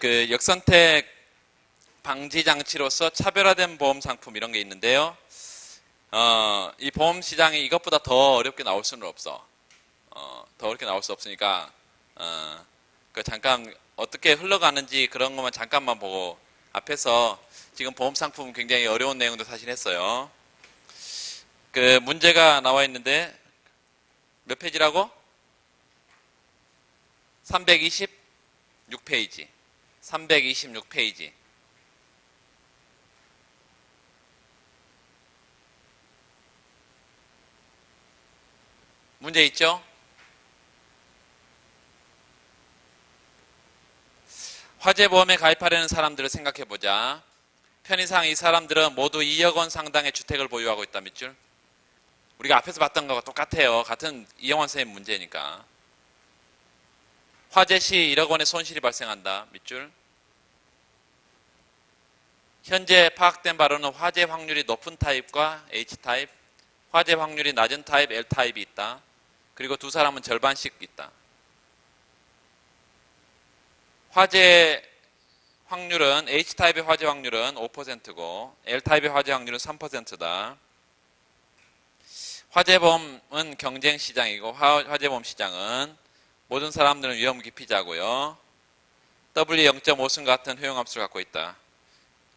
그 역선택 방지 장치로서 차별화된 보험 상품 이런 게 있는데요. 어, 이 보험 시장이 이것보다 더 어렵게 나올 수는 없어. 어, 더 어렵게 나올 수 없으니까 어, 그 잠깐 어떻게 흘러가는지 그런 것만 잠깐만 보고 앞에서 지금 보험 상품 굉장히 어려운 내용도 사실 했어요. 그 문제가 나와 있는데 몇 페이지라고? 326페이지. 326페이지. 문제 있죠? 화재보험에 가입하려는 사람들을 생각해 보자. 편의상 이 사람들은 모두 2억 원 상당의 주택을 보유하고 있다 밑줄. 우리가 앞에서 봤던 거와 똑같아요. 같은 이영환 선생님 문제니까. 화재 시 1억 원의 손실이 발생한다. 밑줄. 현재 파악된 바로는 화재 확률이 높은 타입과 H타입, 화재 확률이 낮은 타입 L타입이 있다. 그리고 두 사람은 절반씩 있다. 화재 확률은 H타입의 화재 확률은 5%고 L타입의 화재 확률은 3%다. 화재보험은 경쟁 시장이고 화- 화재보험 시장은 모든 사람들은 위험 기피자고요. W0.5승 같은 효용함수를 갖고 있다.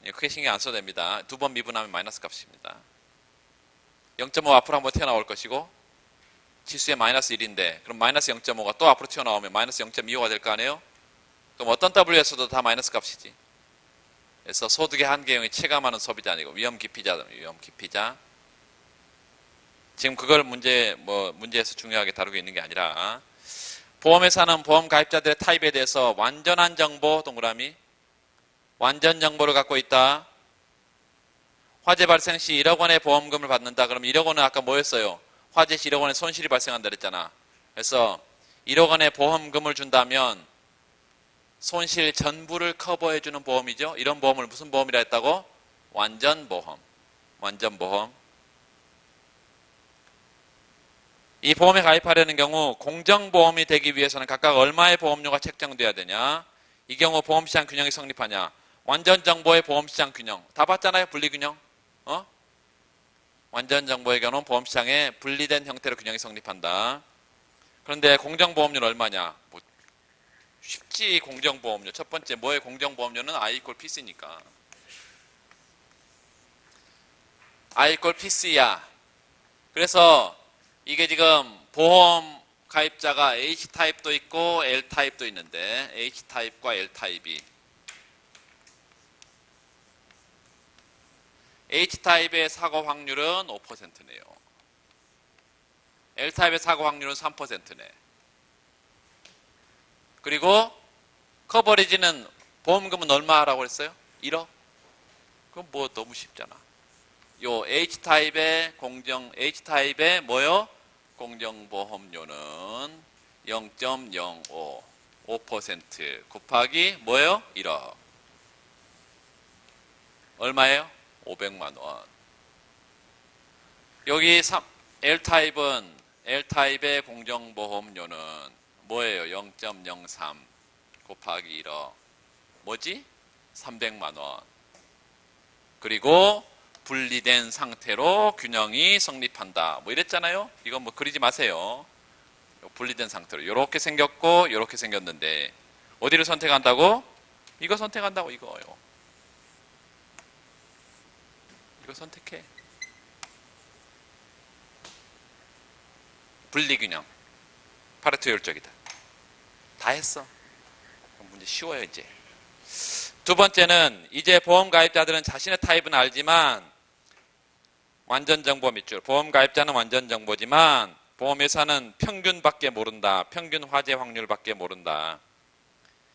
이거 크게 신경 안 써도 됩니다. 두 번 미분하면 마이너스 값입니다. 0.5 앞으로 한번 튀어나올 것이고 지수에 마이너스 1인데 그럼 마이너스 0.5가 또 앞으로 튀어나오면 마이너스 0.25가 될 거 아니에요? 그럼 어떤 W에서도 다 마이너스 값이지. 그래서 소득의 한계형이 체감하는 소비자 아니고 위험 기피자, 위험 기피자. 지금 그걸 문제 뭐 문제에서 중요하게 다루고 있는 게 아니라 보험회사는 보험 가입자들의 타입에 대해서 완전한 정보 동그라미 완전 정보를 갖고 있다. 화재 발생 시 1억 원의 보험금을 받는다. 그럼 1억 원은 아까 뭐였어요? 화재 시 1억 원의 손실이 발생한다 그랬잖아. 그래서 1억 원의 보험금을 준다면 손실 전부를 커버해 주는 보험이죠. 이런 보험을 무슨 보험이라 했다고? 완전 보험. 완전 보험. 이 보험에 가입하려는 경우 공정보험이 되기 위해서는 각각 얼마의 보험료가 책정돼야 되냐? 이 경우 보험시장 균형이 성립하냐? 완전 정보의 보험시장 균형. 다 봤잖아요. 분리균형. 어? 완전 정보의 경우는 보험시장에 분리된 형태로 균형이 성립한다. 그런데 공정보험료는 얼마냐? 뭐 쉽지 공정보험료. 첫 번째 뭐의 공정보험료는 I 이퀄 PC니까. I 이퀄 PC야. 그래서 이게 지금 보험 가입자가 H 타입도 있고 L 타입도 있는데 H 타입과 L 타입이 H 타입의 사고 확률은 5%네요. L 타입의 사고 확률은 3%네. 그리고 커버리지는 보험금은 얼마라고 했어요? 1억? 그럼 뭐 너무 쉽잖아. 요 H 타입의 공정 H 타입의 뭐요? 공정보험료는 0.05 5% 곱하기 뭐예요? 1억. 얼마예요? 500만 원. 여기 3, L 타입은 L 타입의 공정보험료는 뭐예요? 0.03 곱하기 1억. 뭐지? 300만 원. 그리고 분리된 상태로 균형이 성립한다. 뭐 이랬잖아요. 이건 뭐 그리지 마세요. 분리된 상태로 이렇게 생겼고 이렇게 생겼는데 어디를 선택한다고? 이거 선택한다고 이거요. 이거 선택해. 분리균형. 파레토 효율적이다. 다 했어. 문제 쉬워요 이제. 두 번째는 이제 보험 가입자들은 자신의 타입은 알지만 완전 정보 밑줄. 보험 가입자는 완전 정보지만 보험회사는 평균밖에 모른다. 평균 화재 확률밖에 모른다.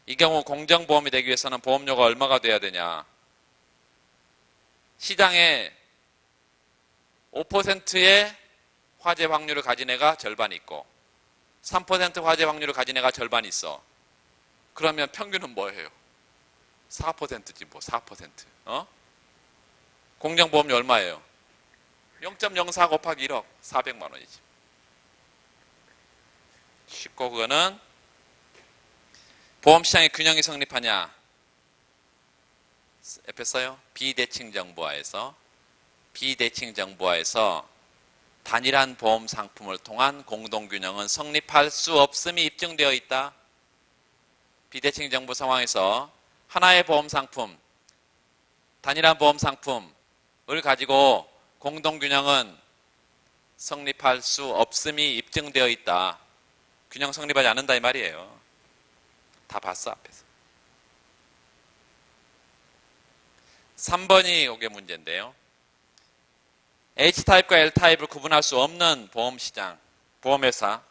이 경우 공정보험이 되기 위해서는 보험료가 얼마가 돼야 되냐? 시장에 5%의 화재 확률을 가진 애가 절반 있고 3% 화재 확률을 가진 애가 절반 있어. 그러면 평균은 뭐예요? 4%지 뭐 4%. 어? 공정보험료 얼마예요? 0.04 곱하기 1억 400만 원이지. 쉽고 그거는 보험시장의 균형이 성립하냐? 써요. 비대칭 정보화에서 비대칭 정보화에서 단일한 보험 상품을 통한 공동균형은 성립할 수 없음이 입증되어 있다. 비대칭 정보 상황에서 하나의 보험 상품, 단일한 보험 상품을 가지고 공동균형은 성립할 수 없음이 입증되어 있다. 균형 성립하지 않는다 이 말이에요. 다 봤어 앞에서. 3번이 이게 문제인데요. H타입과 L타입을 구분할 수 없는 보험시장, 보험회사.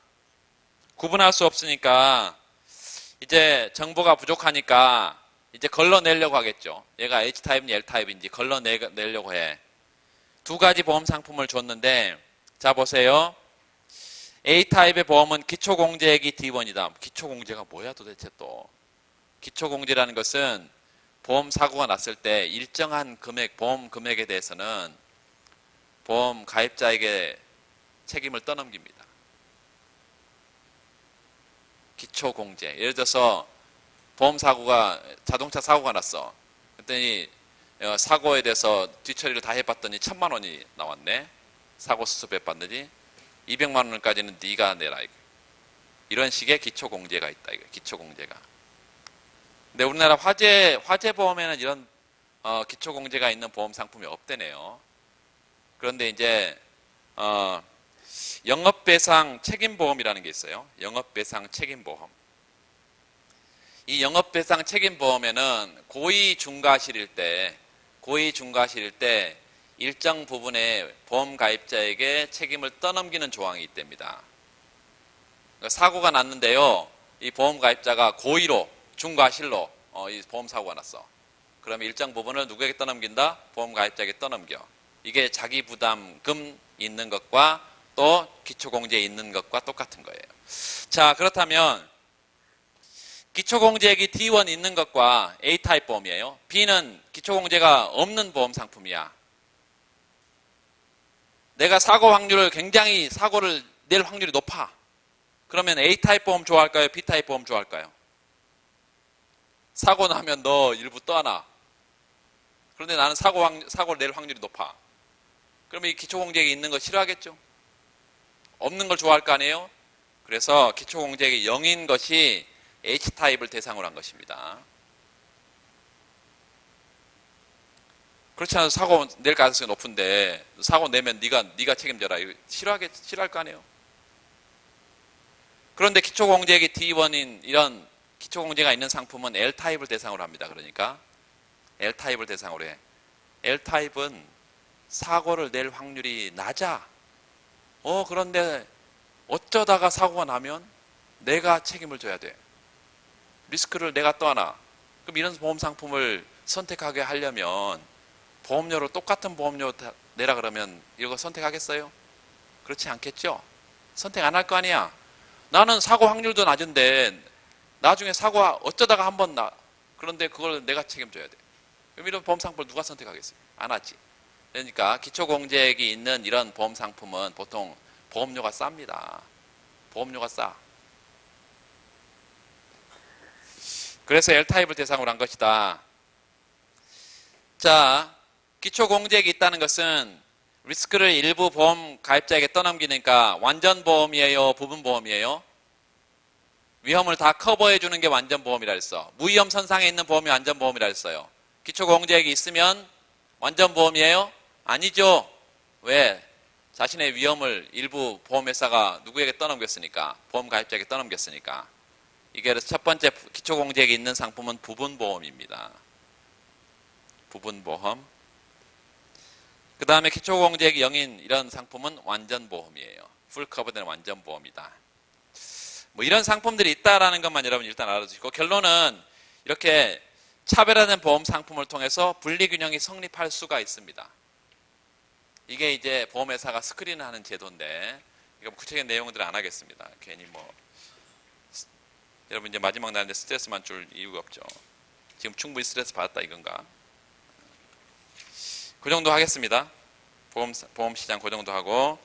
구분할 수 없으니까 이제 정보가 부족하니까 이제 걸러내려고 하겠죠. 얘가 H타입인지 L타입인지 걸러내려고 해. 두 가지 보험 상품을 줬는데 자 보세요. A타입의 보험은 기초공제액이 D1이다. 기초공제가 뭐야 도대체 또. 기초공제라는 것은 보험 사고가 났을 때 일정한 금액, 보험 금액에 대해서는 보험 가입자에게 책임을 떠넘깁니다. 기초공제. 예를 들어서 보험 사고가, 자동차 사고가 났어. 그랬더니 어, 사고에 대해서 뒤처리를 다 해봤더니 천만 원이 나왔네. 사고 수습해 봤더니 200만 원까지는 네가 내라. 이런 식의 기초공제가 있다. 기초공제가. 근데 우리나라 화재 화재 보험에는 이런 어, 기초 공제가 있는 보험 상품이 없대네요. 그런데 이제 어, 영업배상 책임보험이라는 게 있어요. 영업배상 책임보험. 이 영업배상 책임보험에는 고의 중과실일 때 고의 중과실일 때 일정 부분의 보험 가입자에게 책임을 떠넘기는 조항이 있답니다. 그러니까 사고가 났는데요. 이 보험 가입자가 고의로 중과실로 어, 이 보험 사고가 났어. 그러면 일정 부분을 누구에게 떠넘긴다? 보험 가입자에게 떠넘겨. 이게 자기 부담금 있는 것과 또 기초공제 있는 것과 똑같은 거예요. 자, 그렇다면 기초공제액이 D1 있는 것과 A타입 보험이에요. B는 기초공제가 없는 보험 상품이야. 내가 사고 확률을 굉장히 사고를 낼 확률이 높아. 그러면 A타입 보험 좋아할까요? B타입 보험 좋아할까요? 사고 나면 너 일부 떠나. 그런데 나는 사고 확, 사고를 낼 확률이 높아. 그러면 이 기초공제액이 있는 거 싫어하겠죠? 없는 걸 좋아할 거 아니에요? 그래서 기초공제액이 0인 것이 H타입을 대상으로 한 것입니다. 그렇지 않아도 사고 낼 가능성이 높은데 사고 내면 네가 네가 책임져라. 싫어하겠 싫어할 거 아니에요? 그런데 기초공제액이 D1인 이런 기초공제가 있는 상품은 L타입을 대상으로 합니다. 그러니까 L타입을 대상으로 해. L타입은 사고를 낼 확률이 낮아. 어, 그런데 어쩌다가 사고가 나면 내가 책임을 져야 돼. 리스크를 내가 떠안아. 그럼 이런 보험 상품을 선택하게 하려면 보험료로 똑같은 보험료 내라 그러면 이거 선택하겠어요? 그렇지 않겠죠? 선택 안 할 거 아니야. 나는 사고 확률도 낮은데 나중에 사고가 어쩌다가 한 번 나. 그런데 그걸 내가 책임져야 돼. 그럼 이런 보험 상품을 누가 선택하겠어요? 안 하지. 그러니까 기초공제액이 있는 이런 보험 상품은 보통 보험료가 쌉니다. 보험료가 싸. 그래서 L타입을 대상으로 한 것이다. 자, 기초공제액이 있다는 것은 리스크를 일부 보험 가입자에게 떠넘기니까 완전 보험이에요, 부분 보험이에요? 위험을 다 커버해 주는 게 완전 보험이라 했어. 무위험 선상에 있는 보험이 완전 보험이라 했어요. 기초 공제액이 있으면 완전 보험이에요? 아니죠. 왜? 자신의 위험을 일부 보험회사가 누구에게 떠넘겼으니까 보험 가입자에게 떠넘겼으니까 이게 첫 번째 기초 공제액이 있는 상품은 부분 보험입니다. 부분 보험. 그 다음에 기초 공제액이 0인 이런 상품은 완전 보험이에요. 풀 커버된 완전 보험이다. 뭐 이런 상품들이 있다라는 것만 여러분 일단 알아두시고 결론은 이렇게 차별화된 보험 상품을 통해서 분리균형이 성립할 수가 있습니다. 이게 이제 보험회사가 스크린하는 제도인데 이거 구체적인 내용들은 안 하겠습니다. 괜히 뭐 여러분 이제 마지막 날인데 스트레스만 줄 이유가 없죠. 지금 충분히 스트레스 받았다 이건가? 그 정도 하겠습니다. 보험 보험 시장 그 정도 하고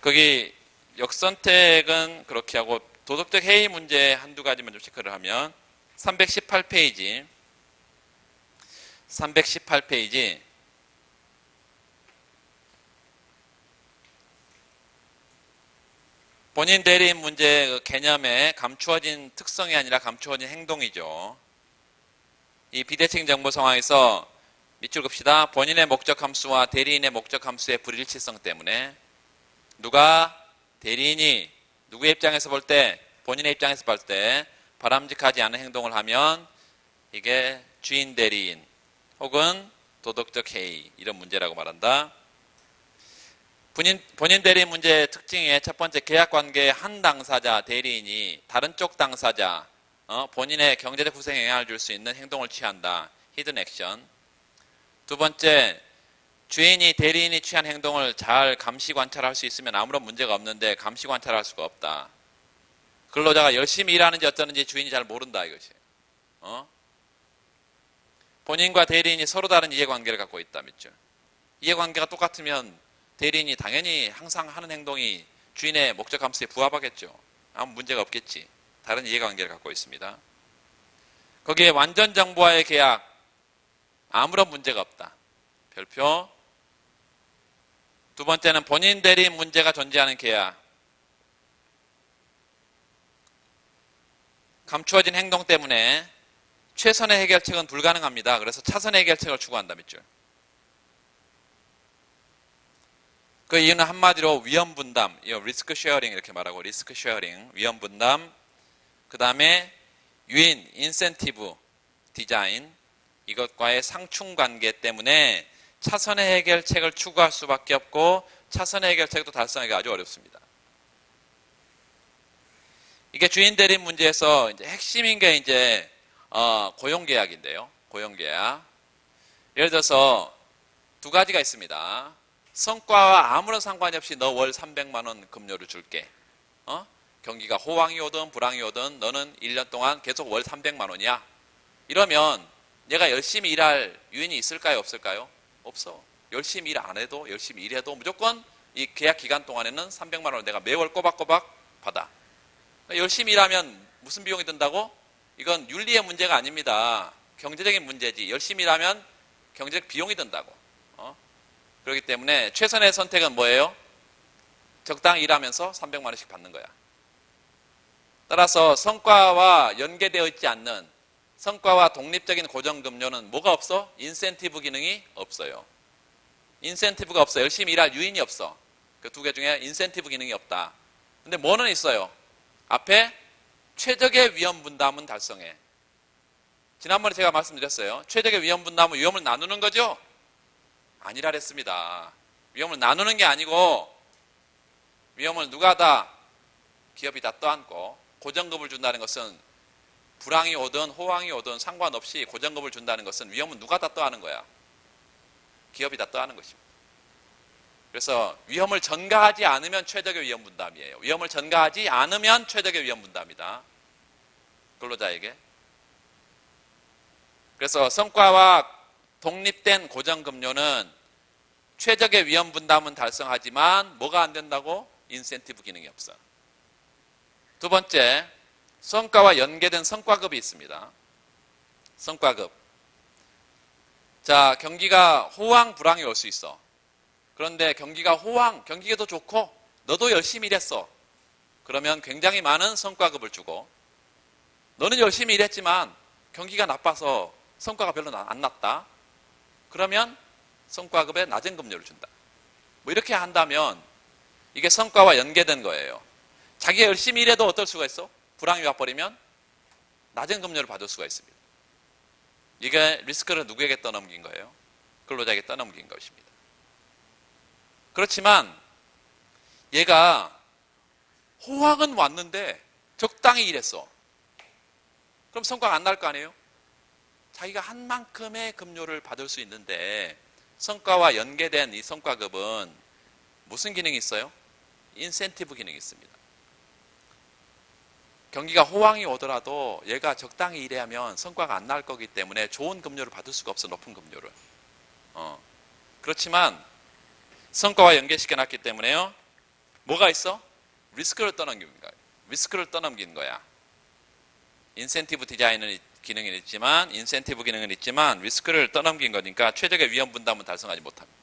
거기 역선택은 그렇게 하고 도덕적 해이 문제 한두 가지만 좀 체크를 하면 318페이지 318페이지 본인 대리인 문제 그 개념의 감추어진 특성이 아니라 감추어진 행동이죠. 이 비대칭 정보 상황에서 밑줄 긋시다. 본인의 목적 함수와 대리인의 목적 함수의 불일치성 때문에 누가 대리인이 누구의 입장에서 볼 때 본인의 입장에서 볼 때 바람직하지 않은 행동을 하면 이게 주인 대리인 혹은 도덕적 해이 이런 문제라고 말한다. 본인, 본인 대리인 문제의 특징의 첫 번째 계약 관계의 한 당사자 대리인이 다른 쪽 당사자 어, 본인의 경제적 후생에 영향을 줄 수 있는 행동을 취한다. 히든 액션. 두 번째 주인이 대리인이 취한 행동을 잘 감시 관찰할 수 있으면 아무런 문제가 없는데 감시 관찰할 수가 없다. 근로자가 열심히 일하는지 어쩌는지 주인이 잘 모른다 이것이. 어? 본인과 대리인이 서로 다른 이해관계를 갖고 있다 밑줄. 이해관계가 똑같으면 대리인이 당연히 항상 하는 행동이 주인의 목적 함수에 부합하겠죠. 아무 문제가 없겠지. 다른 이해관계를 갖고 있습니다. 거기에 완전 정보와의 계약 아무런 문제가 없다. 별표. 두 번째는 본인 대리인 문제가 존재하는 계약. 감추어진 행동 때문에 최선의 해결책은 불가능합니다. 그래서 차선의 해결책을 추구한다 밑줄. 그 이유는 한마디로 위험 분담, 리스크 쉐어링 이렇게 말하고 리스크 쉐어링, 위험 분담. 그 다음에 유인, 인센티브, 디자인 이것과의 상충 관계 때문에 차선의 해결책을 추구할 수밖에 없고 차선의 해결책도 달성하기가 아주 어렵습니다. 이게 주인 대리 문제에서 이제 핵심인 게 이제 어, 고용 계약인데요. 고용 계약. 예를 들어서 두 가지가 있습니다. 성과와 아무런 상관이 없이 너 월 300만 원 급료를 줄게. 어? 경기가 호황이 오든 불황이 오든 너는 1년 동안 계속 월 300만 원이야. 이러면 얘가 열심히 일할 유인이 있을까요? 없을까요? 없어. 열심히 일 안 해도 열심히 일해도 무조건 이 계약 기간 동안에는 300만 원을 내가 매월 꼬박꼬박 받아. 열심히 일하면 무슨 비용이 든다고? 이건 윤리의 문제가 아닙니다. 경제적인 문제지. 열심히 일하면 경제적 비용이 든다고. 어? 그렇기 때문에 최선의 선택은 뭐예요? 적당히 일하면서 300만 원씩 받는 거야. 따라서 성과와 연계되어 있지 않는 성과와 독립적인 고정급료는 뭐가 없어? 인센티브 기능이 없어요. 인센티브가 없어. 열심히 일할 유인이 없어. 그 두 개 중에 인센티브 기능이 없다. 근데 뭐는 있어요? 앞에 최적의 위험 분담은 달성해. 지난번에 제가 말씀드렸어요. 최적의 위험 분담은 위험을 나누는 거죠? 아니라 그랬습니다. 위험을 나누는 게 아니고 위험을 누가 다 기업이 다 떠안고 고정급을 준다는 것은 불황이 오든 호황이 오든 상관없이 고정급을 준다는 것은 위험은 누가 다 떠안는 거야? 기업이 다 떠안는 것입니다. 그래서 위험을 전가하지 않으면 최적의 위험 분담이에요. 위험을 전가하지 않으면 최적의 위험 분담이다. 근로자에게. 그래서 성과와 독립된 고정급료는 최적의 위험 분담은 달성하지만 뭐가 안 된다고? 인센티브 기능이 없어. 두 번째, 성과와 연계된 성과급이 있습니다. 성과급. 자, 경기가 호황, 불황이 올 수 있어. 그런데 경기가 호황, 경기가 더 좋고, 너도 열심히 일했어. 그러면 굉장히 많은 성과급을 주고, 너는 열심히 일했지만 경기가 나빠서 성과가 별로 안 났다. 그러면 성과급에 낮은 급료를 준다. 뭐 이렇게 한다면 이게 성과와 연계된 거예요. 자기가 열심히 일해도 어떨 수가 있어? 불황이 와버리면 낮은 급료를 받을 수가 있습니다. 이게 리스크를 누구에게 떠넘긴 거예요? 근로자에게 떠넘긴 것입니다. 그렇지만 얘가 호황은 왔는데 적당히 일했어. 그럼 성과가 안 날 거 아니에요? 자기가 한 만큼의 급료를 받을 수 있는데 성과와 연계된 이 성과급은 무슨 기능이 있어요? 인센티브 기능이 있습니다. 경기가 호황이 오더라도 얘가 적당히 일하면 성과가 안 날 거기 때문에 좋은 급료를 받을 수가 없어 높은 급료를. 어. 그렇지만 성과와 연계시켜 놨기 때문에요. 뭐가 있어? 리스크를 떠넘기는 거야. 리스크를 떠넘기는 거야. 인센티브 디자인은 기능은 있지만 인센티브 기능은 있지만 리스크를 떠넘긴 거니까 최적의 위험 분담은 달성하지 못합니다.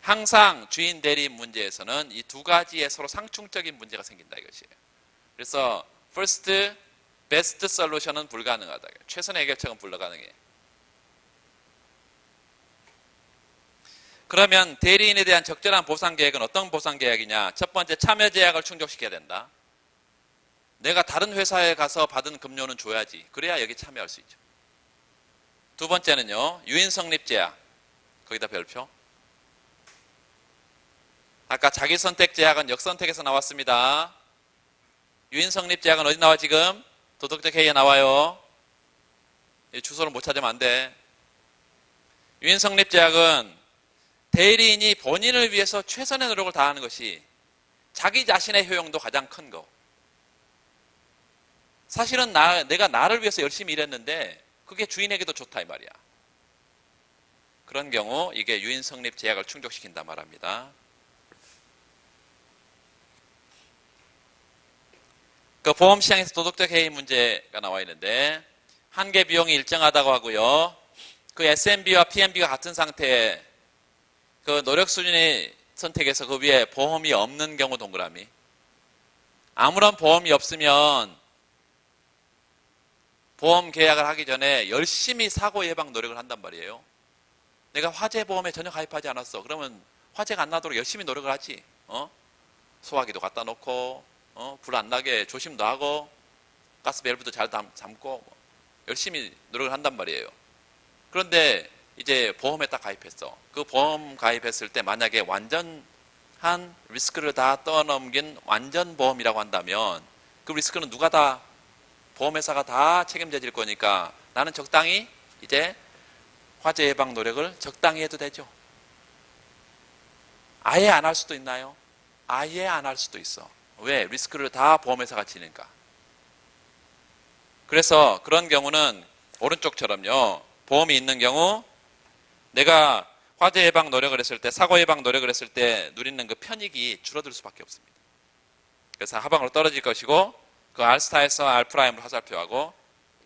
항상 주인 대리인 문제에서는 이 두 가지의 서로 상충적인 문제가 생긴다 이것이에요. 그래서 first best solution은 불가능하다. 최선의 해결책은 불가능해. 그러면 대리인에 대한 적절한 보상 계획은 어떤 보상 계획이냐? 첫 번째 참여 제약을 충족시켜야 된다. 내가 다른 회사에 가서 받은 급료는 줘야지. 그래야 여기 참여할 수 있죠. 두 번째는요. 유인 성립 제약. 거기다 별표. 아까 자기 선택 제약은 역선택에서 나왔습니다. 유인 성립 제약은 어디 나와 지금? 도덕적 해이에 나와요. 이 주소를 못 찾으면 안 돼. 유인 성립 제약은 대리인이 본인을 위해서 최선의 노력을 다하는 것이 자기 자신의 효용도 가장 큰 거. 사실은 나, 내가 나를 위해서 열심히 일했는데 그게 주인에게도 좋다 이 말이야. 그런 경우 이게 유인 성립 제약을 충족시킨다 말합니다. 그 보험 시장에서 도덕적 해이 문제가 나와 있는데 한계 비용이 일정하다고 하고요. 그 SMB와 PMB가 같은 상태에 그 노력 수준의 선택에서 그 위에 보험이 없는 경우 동그라미. 아무런 보험이 없으면 보험 계약을 하기 전에 열심히 사고 예방 노력을 한단 말이에요. 내가 화재 보험에 전혀 가입하지 않았어. 그러면 화재가 안 나도록 열심히 노력을 하지. 어? 소화기도 갖다 놓고 어? 불 안 나게 조심도 하고 가스 밸브도 잘 담, 잠고 열심히 노력을 한단 말이에요. 그런데 이제 보험에 딱 가입했어. 그 보험 가입했을 때 만약에 완전한 리스크를 다 떠넘긴 완전 보험이라고 한다면 그 리스크는 누가 다 보험회사가 다 책임져 질 거니까 나는 적당히 이제 화재 예방 노력을 적당히 해도 되죠. 아예 안 할 수도 있나요? 아예 안 할 수도 있어. 왜? 리스크를 다 보험회사가 지니까. 그래서 그런 경우는 오른쪽처럼요. 보험이 있는 경우 내가 화재 예방 노력을 했을 때 사고 예방 노력을 했을 때 누리는 그 편익이 줄어들 수밖에 없습니다. 그래서 하방으로 떨어질 것이고 그 알스타에서 알프라임을 화살표하고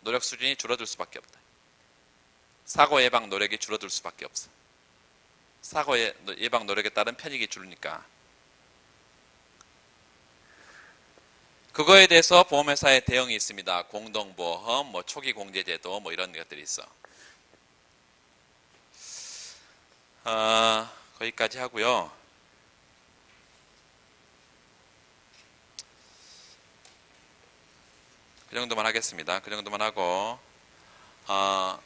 노력 수준이 줄어들 수밖에 없다. 사고 예방 노력이 줄어들 수밖에 없어. 사고 예- 예방 노력에 따른 편익이 줄으니까. 그거에 대해서 보험회사의 대응이 있습니다. 공동보험, 뭐 초기 공제제도, 뭐 이런 것들이 있어. 어, 거기까지 하고요. 그 정도만 하겠습니다. 그 정도만 하고 어,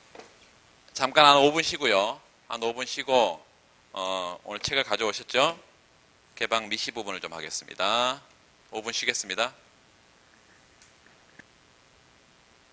잠깐 한 5분 쉬고요. 한 5분 쉬고 어, 오늘 책을 가져오셨죠? 개방 미시 부분을 좀 하겠습니다. 5분 쉬겠습니다.